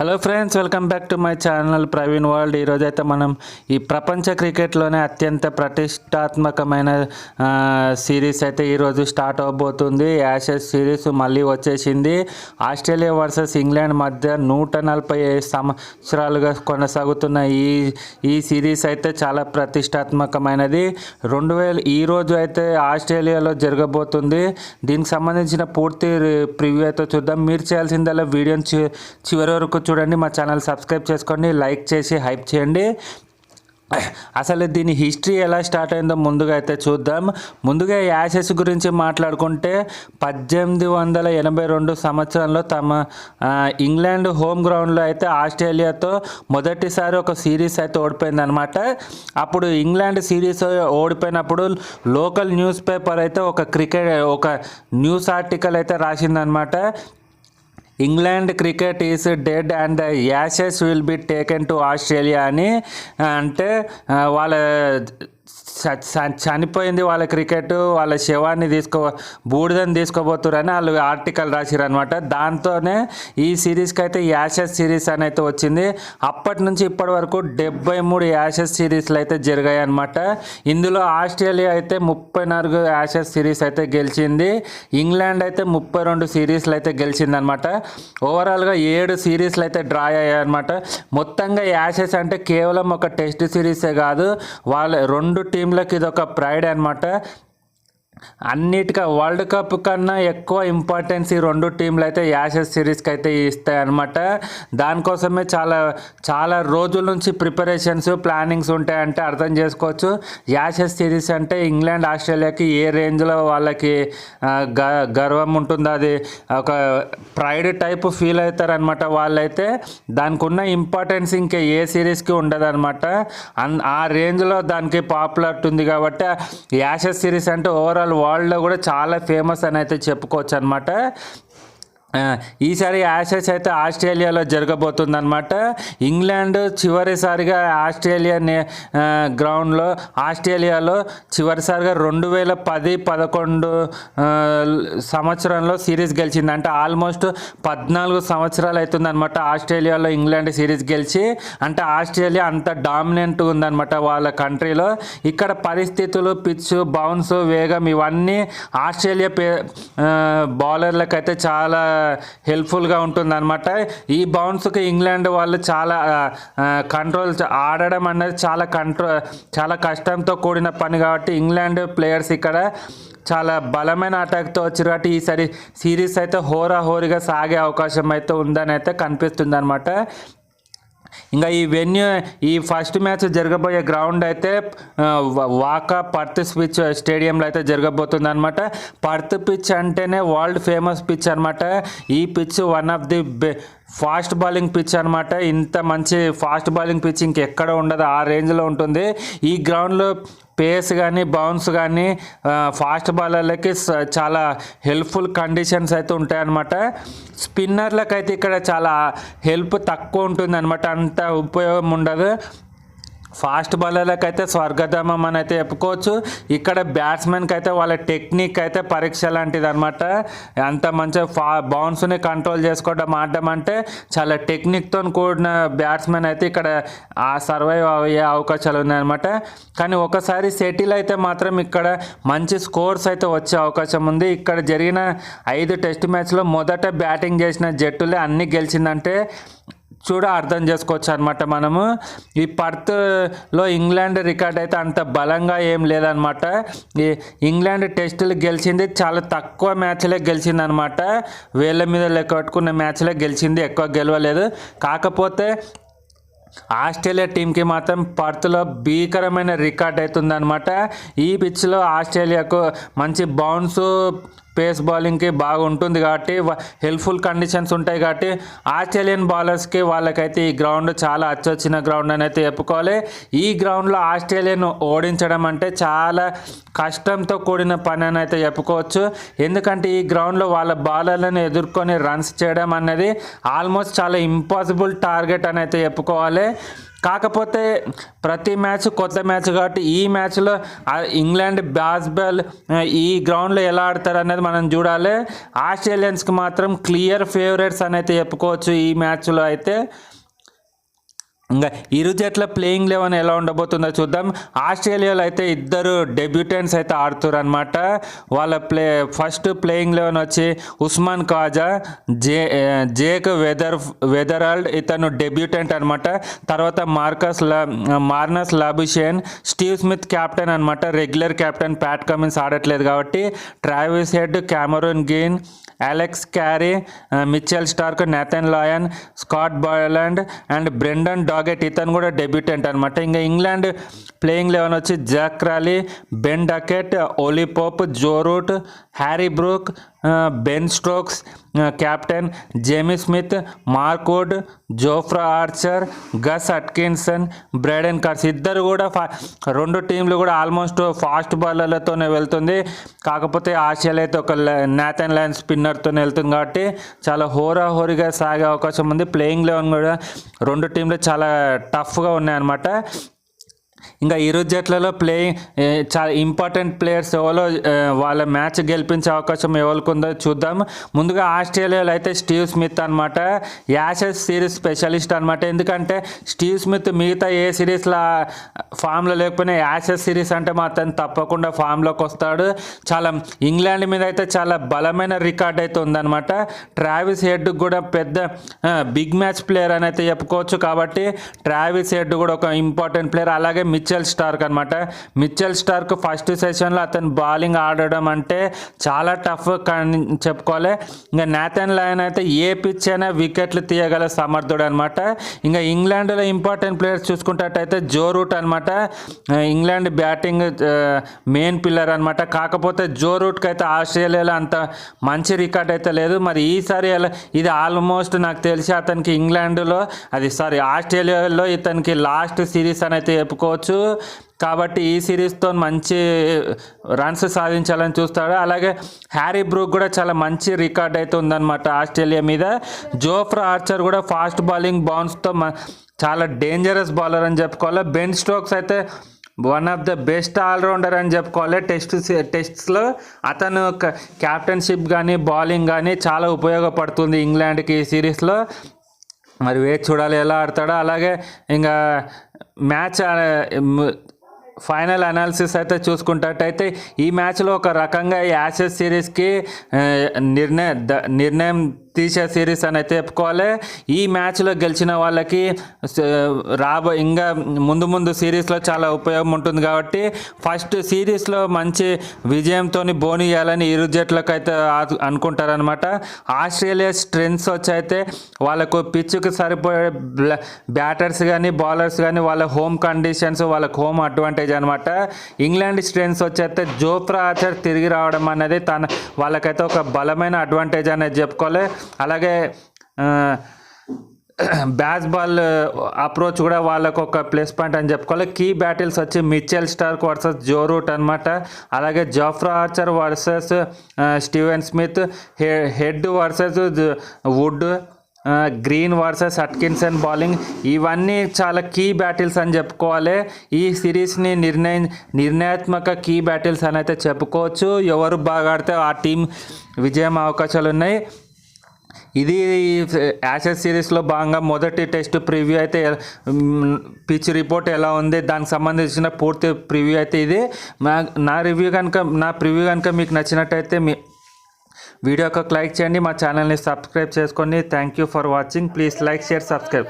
Hello friends welcome back to my channel Praveen world ఈరోజు అయితే మనం ఈ ప్రపంచ క్రికెట్లోనే అత్యంత ప్రతిష్టాత్మకమైన సిరీస్ అయితే ఈరోజు స్టార్ట్ అవబోతుంది. యాషెస్ సిరీస్ మళ్ళీ వచ్చేసింది. ఆస్ట్రేలియా వర్సెస్ ఇంగ్లాండ్ మధ్య నూట నలభై సంవత్సరాలుగా కొనసాగుతున్న ఈ ఈ సిరీస్ అయితే చాలా ప్రతిష్టాత్మకమైనది. రెండు వేల ఈరోజు అయితే ఆస్ట్రేలియాలో జరగబోతుంది. దీనికి సంబంధించిన పూర్తి ప్రివ్యూ అయితే చూద్దాం. మీరు చేయాల్సిందల్లా వీడియోని చి చివరి వరకు చూడండి మా ఛానల్ సబ్స్క్రైబ్ చేసుకోండి లైక్ చేసి హైప్ చేయండి. అసలు దీని హిస్టరీ ఎలా స్టార్ట్ అయిందో ముందుగా అయితే చూద్దాం. ముందుగా యాసెస్ గురించి మాట్లాడుకుంటే పద్దెనిమిది వందల ఎనభై రెండు సంవత్సరంలో తమ ఇంగ్లాండ్ హోమ్ గ్రౌండ్లో అయితే ఆస్ట్రేలియాతో మొదటిసారి ఒక సిరీస్ అయితే ఓడిపోయింది అనమాట అప్పుడు ఇంగ్లాండ్ సిరీస్ ఓడిపోయినప్పుడు లోకల్ న్యూస్ పేపర్ అయితే ఒక క్రికెట్ ఒక న్యూస్ ఆర్టికల్ అయితే రాసిందనమాట England cricket is dead and Ashes will be taken to Australia అని అంటే వాళ్ళ చనిపోయింది వాళ్ళ క్రికెట్ వాళ్ళ శవాన్ని తీసుకో బూడిదని తీసుకోబోతున్నారని వాళ్ళు ఆర్టికల్ రాసిరు అనమాట దాంతోనే ఈ సిరీస్కి అయితే యాషెస్ సిరీస్ అని అయితే వచ్చింది. అప్పటి నుంచి ఇప్పటి వరకు డెబ్బై మూడు యాషెస్ సిరీస్లు అయితే జరిగాయి అనమాట ఇందులో ఆస్ట్రేలియా అయితే ముప్పై నాలుగు యాషెస్ సిరీస్ అయితే గెలిచింది. ఇంగ్లాండ్ అయితే ముప్పై రెండు సిరీస్లు అయితే గెలిచింది అనమాట ఓవరాల్గా ఏడు సిరీస్లు అయితే డ్రా అయ్యాయి అనమాట మొత్తంగా యాషెస్ అంటే కేవలం ఒక టెస్ట్ సిరీసే కాదు. వాళ్ళ రెండు టీంలకు ఇది ఒక ప్రైడ్ అనమాట అన్నిటిగా వరల్డ్ కప్ కన్నా ఎక్కువ ఇంపార్టెన్స్ ఈ రెండు టీంలు అయితే యాషెస్ సిరీస్కి అయితే ఇస్తాయి అనమాట దానికోసమే చాలా చాలా రోజుల నుంచి ప్రిపరేషన్స్ ప్లానింగ్స్ ఉంటాయంటే అర్థం చేసుకోవచ్చు. యాషెస్ సిరీస్ అంటే ఇంగ్లాండ్ ఆస్ట్రేలియాకి ఏ రేంజ్లో వాళ్ళకి గ- గర్వం ఉంటుందో అది ఒక ప్రైడ్ టైప్ ఫీల్ అవుతారనమాట వాళ్ళైతే. దానికి ఉన్న ఇంపార్టెన్స్ ఇంకా ఏ సిరీస్కి ఉండదు అనమాట ఆ రేంజ్లో దానికి పాపులారిటీ ఉంది కాబట్టి యాషెస్ సిరీస్ అంటే ఓవరాల్ వరల్డ్లో కూడా చాలా ఫేమస్ అని అయితే చెప్పుకోవచ్చు అనమాట ఈసారి యాషెస్ అయితే ఆస్ట్రేలియాలో జరగబోతుంది అనమాట ఇంగ్లాండ్ చివరిసారిగా ఆస్ట్రేలియా నే- గ్రౌండ్లో ఆస్ట్రేలియాలో చివరిసారిగా రెండు వేల పది పదకొండు సంవత్సరంలో సిరీస్ గెలిచింది. అంటే ఆల్మోస్ట్ పద్నాలుగు సంవత్సరాలు అవుతుంది అనమాట ఆస్ట్రేలియాలో ఇంగ్లాండ్ సిరీస్ గెలిచి. అంటే ఆస్ట్రేలియా అంత డామినెంట్ ఉందన్నమాట వాళ్ళ కంట్రీలో. ఇక్కడ పరిస్థితులు పిచ్ బౌన్స్ వేగం ఇవన్నీ ఆస్ట్రేలియా పే చాలా హెల్ప్ఫుల్గా ఉంటుందన్నమాట. ఈ బౌన్స్కి ఇంగ్లాండ్ వాళ్ళు చాలా కంట్రోల్ ఆడడం అనేది చాలా కంట్రోల్ చాలా కష్టంతో కూడిన పని కాబట్టి ఇంగ్లాండ్ ప్లేయర్స్ ఇక్కడ చాలా బలమైన అటాక్తో వచ్చారు కాబట్టి ఈసారి సిరీస్ అయితే హోరాహోరీగా సాగే అవకాశం అయితే ఉందని అయితే కనిపిస్తుంది అనమాట ఇంకా ఈ వెన్యూ ఈ ఫస్ట్ మ్యాచ్ జరగబోయే గ్రౌండ్ అయితే వాకా పర్త్ పిచ్ స్టేడియంలో అయితే జరగబోతుంది అనమాట పర్త్ పిచ్ అంటేనే వరల్డ్ ఫేమస్ పిచ్ అనమాట ఈ pitch one of the fast bowling pitch అనమాట ఇంత మంచి ఫాస్ట్ బౌలింగ్ పిచ్ ఇంకెక్కడ ఉండదు. ఆ రేంజ్లో ఉంటుంది. ఈ గ్రౌండ్లో పేస్ కానీ బౌన్స్ కానీ ఫాస్ట్ బాలర్లకి చాలా హెల్ప్ఫుల్ కండిషన్స్ అయితే ఉంటాయన్నమాట. స్పిన్నర్లకు అయితే ఇక్కడ చాలా హెల్ప్ తక్కువ ఉంటుంది అనమాట అంత ఉపయోగం ఉండదు. ఫాస్ట్ బౌలర్లకు అయితే స్వర్గధామం అని అయితే చెప్పుకోవచ్చు. ఇక్కడ బ్యాట్స్మెన్కి అయితే వాళ్ళ టెక్నిక్ అయితే పరీక్ష లాంటిది అనమాట అంత మంచిగా ఫా బౌన్స్ని కంట్రోల్ చేసుకోవడం ఆడడం అంటే చాలా టెక్నిక్తో కూడిన బ్యాట్స్మెన్ అయితే ఇక్కడ ఆ సర్వైవ్ అయ్యే అవకాశాలు ఉన్నాయన్నమాట కానీ ఒకసారి సెటిల్ అయితే మాత్రం ఇక్కడ మంచి స్కోర్స్ అయితే వచ్చే అవకాశం ఉంది. ఇక్కడ జరిగిన ఐదు టెస్ట్ మ్యాచ్లో మొదట బ్యాటింగ్ చేసిన జట్టులే అన్ని గెలిచిందంటే చూడ అర్థం చేసుకోవచ్చు అనమాట మనము. ఈ పర్త్లో ఇంగ్లాండ్ రికార్డ్ అయితే అంత బలంగా ఏం లేదనమాట ఈ ఇంగ్లాండ్ టెస్టులు గెలిచింది చాలా తక్కువ మ్యాచ్లే గెలిచింది అనమాట వేళ్ళ మీద లెక్కట్టుకున్న మ్యాచ్లే గెలిచింది ఎక్కువ గెలవలేదు. కాకపోతే ఆస్ట్రేలియా టీంకి మాత్రం పర్త్లో భీకరమైన రికార్డ్ అవుతుందన్నమాట ఈ పిచ్లో ఆస్ట్రేలియాకు మంచి బౌన్స్ పేస్ బౌలింగ్కి బాగుంటుంది కాబట్టి హెల్ప్ఫుల్ కండిషన్స్ ఉంటాయి కాబట్టి ఆస్ట్రేలియన్ బౌలర్స్కి వాళ్ళకైతే ఈ గ్రౌండ్ చాలా అచ్చొచ్చిన గ్రౌండ్ అని అయితే చెప్పుకోవాలి. ఈ గ్రౌండ్లో ఆస్ట్రేలియన్ ఓడించడం అంటే చాలా కష్టంతో కూడిన పని అని అయితే చెప్పుకోవచ్చు. ఎందుకంటే ఈ గ్రౌండ్లో వాళ్ళ బౌలర్లను ఎదుర్కొని రన్స్ చేయడం అనేది ఆల్మోస్ట్ చాలా ఇంపాసిబుల్ టార్గెట్ అని అయితే చెప్పుకోవాలి. కాకపోతే ప్రతి మ్యాచ్ కొత్త మ్యాచ్ కాబట్టి ఈ మ్యాచ్లో ఇంగ్లాండ్ బాస్బాల్ ఈ గ్రౌండ్లో ఎలా ఆడతారు అనేది మనం చూడాలి. ఆస్ట్రేలియన్స్కి మాత్రం క్లియర్ ఫేవరెట్స్ అనేది చెప్పుకోవచ్చు ఈ మ్యాచ్లో అయితే. ఇంకా ఇరు జట్ల ప్లేయింగ్ లెవెన్ ఎలా ఉండబోతుందో చూద్దాం. ఆస్ట్రేలియాలో అయితే ఇద్దరు డెబ్యూటెంట్స్ అయితే ఆడుతారనమాట వాళ్ళ ప్లే ఫస్ట్ ప్లేయింగ్ లెవెన్ వచ్చి Usman Khawaja J Jake weather Weatherald ఇతను డెబ్యూటెంట్ అనమాట తర్వాత Marcus La Marnus Labuschagne Steve Smith captain అనమాట రెగ్యులర్ క్యాప్టెన్ ప్యాట్ కమిన్స్ ఆడట్లేదు కాబట్టి Travis Head Cameron Green Alex Carey Mitchell Starc Nathan Lyon Scott Boland and Brendan Doggett ఇతను కూడా debutant అనమాట ఇంకా ఇంగ్లాండ్ ప్లేయింగ్ లెవెన్ వచ్చి Zak Crawley Ben Duckett Ollie Joe Root Harry Brook Ben Stokes captain Jamie Smith Mark Wood Jofra Archer Gus Atkinson Brydon Carse ఇద్దరు కూడా ఫా రెండు టీంలు కూడా ఆల్మోస్ట్ ఫాస్ట్ బాలర్లతోనే వెళ్తుంది. కాకపోతే ఆస్ట్రేలియా అయితే ఒక నాథన్ లైన్ స్పిన్నర్తోనే వెళ్తుంది కాబట్టి చాలా హోరాహోరీగా సాగే అవకాశం ఉంది. ప్లేయింగ్ లెవెన్ కూడా రెండు టీంలు చాలా టఫ్గా ఉన్నాయన్నమాట. ఇంకా ఇరు జట్లలో ప్లేయింగ్ చాలా ఇంపార్టెంట్ ప్లేయర్స్ ఎవరో వాళ్ళ మ్యాచ్ గెలిపించే అవకాశం ఎవరికి ఉందో చూద్దాం. ముందుగా ఆస్ట్రేలియాలో అయితే స్టీవ్ స్మిత్ అనమాట యాషెస్ సిరీస్ స్పెషలిస్ట్ అనమాట ఎందుకంటే స్టీవ్ స్మిత్ మిగతా ఏ సిరీస్లో ఫామ్లో లేకపోయినా యాషెస్ సిరీస్ అంటే మాత్రం తప్పకుండా ఫామ్లోకి వస్తాడు. చాలా ఇంగ్లాండ్ మీద అయితే చాలా బలమైన రికార్డ్ అయితే ఉందన్నమాట. ట్రావిస్ హెడ్ కూడా పెద్ద బిగ్ మ్యాచ్ ప్లేయర్ అని అయితే చెప్పుకోవచ్చు కాబట్టి ట్రావిస్ హెడ్ కూడా ఒక ఇంపార్టెంట్ ప్లేయర్ అలాగే మిచెల్ స్టార్క్ అనమాట మిచెల్ స్టార్క్ ఫస్ట్ సెషన్లో అతను బౌలింగ్ ఆడడం అంటే చాలా టఫ్ కానీ చెప్పుకోవాలి. ఇంకా నేతన్ లయన్ అయితే ఏ పిచ్ అయినా వికెట్లు తీయగల సమర్థుడు అనమాట ఇంకా ఇంగ్లాండ్లో ఇంపార్టెంట్ ప్లేయర్స్ చూసుకున్నట్టయితే జో రూట్ అనమాట ఇంగ్లాండ్ బ్యాటింగ్ మెయిన్ పిల్లర్ అనమాట కాకపోతే జో రూట్కి అయితే ఆస్ట్రేలియాలో అంత మంచి రికార్డ్ అయితే లేదు. మరి ఈసారి ఇది ఆల్మోస్ట్ నాకు తెలిసి అతనికి ఇంగ్లాండ్లో అది సారీ ఆస్ట్రేలియాలో ఇతనికి లాస్ట్ సిరీస్ అని అయితే చెప్పుకోవచ్చు. కాబట్టి ఈ సిరీస్తో మంచి రన్స్ సాధించాలని చూస్తాడు. అలాగే హ్యారీ బ్రూక్ కూడా చాలా మంచి రికార్డ్ అయితే ఉందన్నమాట ఆస్ట్రేలియా మీద. జోఫ్రా ఆర్చర్ కూడా ఫాస్ట్ బౌలింగ్ బౌన్స్తో చాలా డేంజరస్ బౌలర్ అని చెప్పుకోవాలి. బెన్ స్టోక్స్ అయితే one of the best allrounder అని చెప్పుకోవాలి. టెస్ట్ టెస్ట్స్లో అతను క్యాప్టెన్షిప్ కానీ బౌలింగ్ కానీ చాలా ఉపయోగపడుతుంది ఇంగ్లాండ్కి ఈ సిరీస్లో. మరి వేచి చూడాలి ఎలా ఆడతాడో. అలాగే ఇంకా మ్యాచ్ ఫైనల్ అనాలిసిస్ అయితే చూసుకున్నట్టయితే ఈ మ్యాచ్లో ఒక రకంగా ఈ యాసెస్ సిరీస్కి నిర్ణయ నిర్ణయం తీసే సిరీస్ అని అయితే చెప్పుకోవాలి. ఈ మ్యాచ్లో గెలిచిన వాళ్ళకి రాబో ఇంకా ముందు ముందు సిరీస్లో చాలా ఉపయోగం ఉంటుంది కాబట్టి ఫస్ట్ సిరీస్లో మంచి విజయంతో బోని చేయాలని ఇరు జట్లకు అయితే అనుకుంటారనమాట ఆస్ట్రేలియా స్ట్రెంగ్స్ వచ్చి అయితే వాళ్ళకు పిచ్చుకు సరిపోయే బ్యాటర్స్ కానీ బౌలర్స్ కానీ వాళ్ళ హోమ్ కండిషన్స్ వాళ్ళకి హోమ్ అడ్వాంటేజ్ అనమాట ఇంగ్లాండ్ స్ట్రెంగ్స్ వచ్చి అయితే జోఫ్రా ఆచర్ తిరిగి రావడం అనేది తన వాళ్ళకైతే ఒక బలమైన అడ్వాంటేజ్ అనేది చెప్పుకోవాలి. అలాగే బ్యాస్ బాల్ అప్రోచ్ కూడా వాళ్ళకు ఒక ప్లస్ పాయింట్ అని చెప్పుకోవాలి. కీ బ్యాటిల్స్ వచ్చి Mitchell Starc versus Joe Root అనమాట అలాగే Jofra Archer versus Steven Smith Head versus Wood Green versus Atkinson bowling. ఇవన్నీ చాలా కీ బ్యాటిల్స్ అని చెప్పుకోవాలి. ఈ సిరీస్ని నిర్ణయం నిర్ణయాత్మక కీ బ్యాటిల్స్ అని అయితే చెప్పుకోవచ్చు. ఎవరు బాగా ఆడితే ఆ టీం విజయం అవకాశాలు ఉన్నాయి ఇది యాషెస్ సిరీస్లో భాగంగా మొదటి టెస్ట్ ప్రివ్యూ అయితే పిచ్ రిపోర్ట్ ఎలా ఉంది? దానికి సంబంధించిన పూర్తి ప్రివ్యూ అయితే ఇది. నా నా రివ్యూ కనుక నా ప్రివ్యూ కనుక మీకు నచ్చినట్టయితే మీ వీడియో ఒక లైక్ చేయండి. మా ఛానల్ని సబ్స్క్రైబ్ చేసుకోండి thank you for watching. Please like share subscribe.